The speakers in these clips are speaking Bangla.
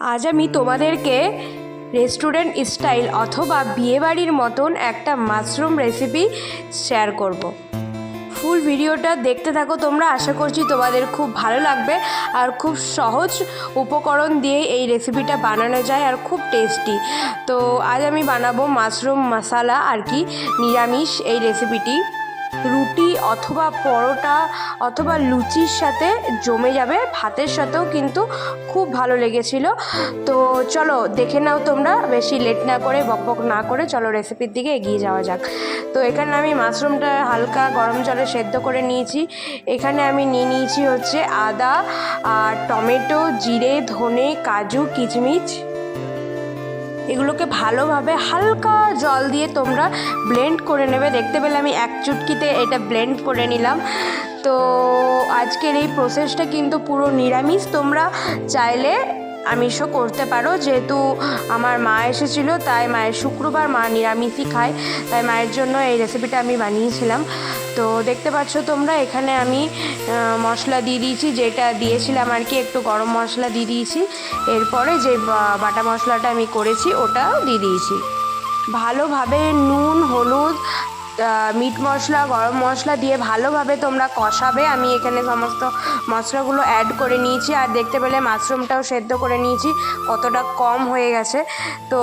আজ আমি তোমাদেরকে রেস্টুরেন্ট স্টাইল অথবা বিয়েবাড়ির মতন একটা মাশরুম রেসিপি শেয়ার করব। ফুল ভিডিওটা দেখতে থাকো, তোমরা আশা করছি তোমাদের খুব ভালো লাগবে আর খুব সহজ উপকরণ দিয়ে এই রেসিপিটা বানানো যায় আর খুব টেস্টি তো আজ আমি বানাবো মাশরুম মশালা আর কি নিরামিষ এই রেসিপিটি রুটি অথবা পরোটা অথবা লুচির সাথে জমে যাবে, ভাতের সাথেও কিন্তু খুব ভালো লেগেছিল। তো চলো, দেখে নাও তোমরা, বেশি লেট না করে বকবক না করে, চলো রেসিপির দিকে এগিয়ে যাওয়া যাক। তো এখানে আমি মাশরুমটা হালকা গরম জলে সেদ্ধ করে নিয়েছি। এখানে আমি নিয়ে নিয়েছি হচ্ছে আদা আর টমেটো, জিরে, ধনে, কাজু, কিচমিচ। এগুলোকে ভালোভাবে হালকা জল দিয়ে তোমরা ব্লেন্ড করে নেবে। দেখতে পেলে আমি এক চুটকিতে এটা ব্লেন্ড করে নিলাম। তো আজকের এই প্রসেসটা কিন্তু পুরো নিরামিষ। তোমরা চাইলে আমিষও করতে পারো। যেহেতু আমার মা এসেছিল, তাই মায়ের শুক্রবার মা নিরামিষই খায়। তাই মায়ের জন্য এই রেসিপিটা আমি বানিয়েছিলাম। তো দেখতে পাচ্ছ তোমরা, এখানে আমি মশলা দিয়ে দিয়েছি, যেটা দিয়েছিলাম আর কি, একটু গরম মশলা দিয়ে দিয়েছি। এরপরে যে বাটা মশলাটা আমি করেছি, ওটাও দিয়ে দিয়েছি। ভালোভাবে নুন, হলুদ মিট মশলা, গরম মশলা দিয়ে ভালোভাবে তোমরা কষাবে। আমি এখানে সমস্ত মশলাগুলো অ্যাড করে নিয়েছি। আর দেখতে পেলে মাশরুমটাও সেদ্ধ করে নিয়েছি। কতটা কম হয়ে গেছে। তো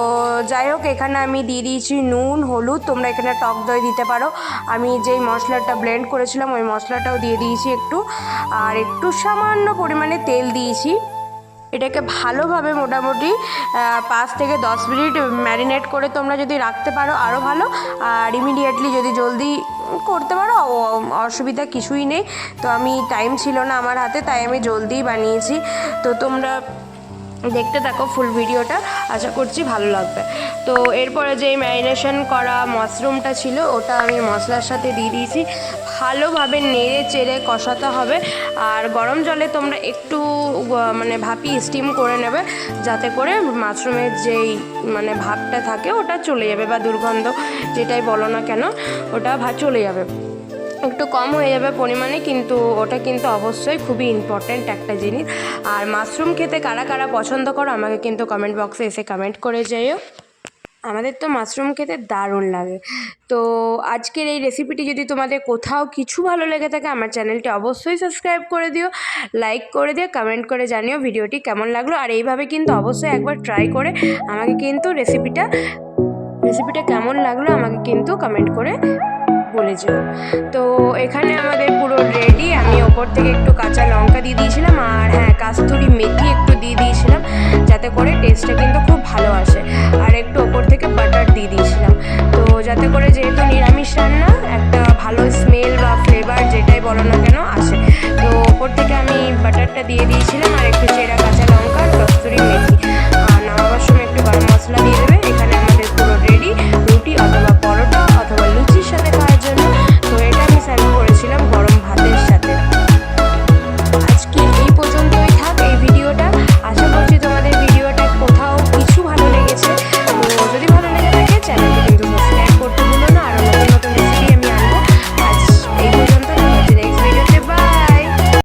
যাই হোক, এখানে আমি দিয়ে দিয়েছি নুন, হলুদ। তোমরা এখানে টক দই দিতে পারো। আমি যেই মশলাটা ব্লেন্ড করেছিলাম, ওই মশলাটাও দিয়ে দিয়েছি একটু। আর একটু সামান্য পরিমাণে তেল দিয়েছি। এটাকে ভালোভাবে মোটামুটি পাঁচ থেকে দশ মিনিট ম্যারিনেট করে তোমরা যদি রাখতে পারো আরও ভালো। আর ইমিডিয়েটলি যদি জলদি করতে পারো অসুবিধা কিছুই নেই। তো আমি টাইম ছিল না আমার হাতে, তাই আমি জলদিই বানিয়েছি। তো তোমরা দেখতে থাকো ফুল ভিডিওটা, আশা করছি ভালো লাগবে। তো এরপরে যে ম্যারিনেশন করা মাশরুমটা ছিল, ওটা আমি মশলার সাথে দিয়ে দিয়েছি। ভালোভাবে নেড়ে চেড়ে কষাতে হবে। আর গরম জলে তোমরা একটু মানে ভাপি স্টিম করে নেবে, যাতে করে মাশরুমের যেই মানে ভাবটা থাকে, ওটা চলে যাবে বা দুর্গন্ধ যেটাই বলো না কেন, ওটা ভা, চলে যাবে। একটু কম হয়ে যাবে পরিমাণে, কিন্তু ওটা কিন্তু অবশ্যই খুবই ইম্পর্ট্যান্ট একটা জিনিস। আর মাশরুম খেতে কারা কারা পছন্দ করো, আমাকে কিন্তু কমেন্ট বক্সে এসে কমেন্ট করে যেও আমাদের তো মাশরুম খেতে দারুণ লাগে। তো আজকের এই রেসিপিটি যদি তোমাদের কোথাও কিছু ভালো লেগে থাকে, আমার চ্যানেলটি অবশ্যই সাবস্ক্রাইব করে দিও লাইক করে দিও কমেন্ট করে জানিও ভিডিওটি কেমন লাগল। আর এইভাবে কিন্তু অবশ্যই একবার ট্রাই করে আমাকে কিন্তু রেসিপিটা রেসিপিটা কেমন লাগল আমাকে কিন্তু কমেন্ট করে বলে যেও। তো এখানে আমাদের পুরো রেডি আমি ওপর থেকে একটু কাঁচা লঙ্কা দিয়ে দিয়েছিলাম, আর হ্যাঁ কাস্তুরি মেথি একটু দিয়ে দিয়েছিলাম, যাতে করে টেস্টটা কিন্তু খুব ভালো আসে। একটা দিয়ে দিয়েছিলাম।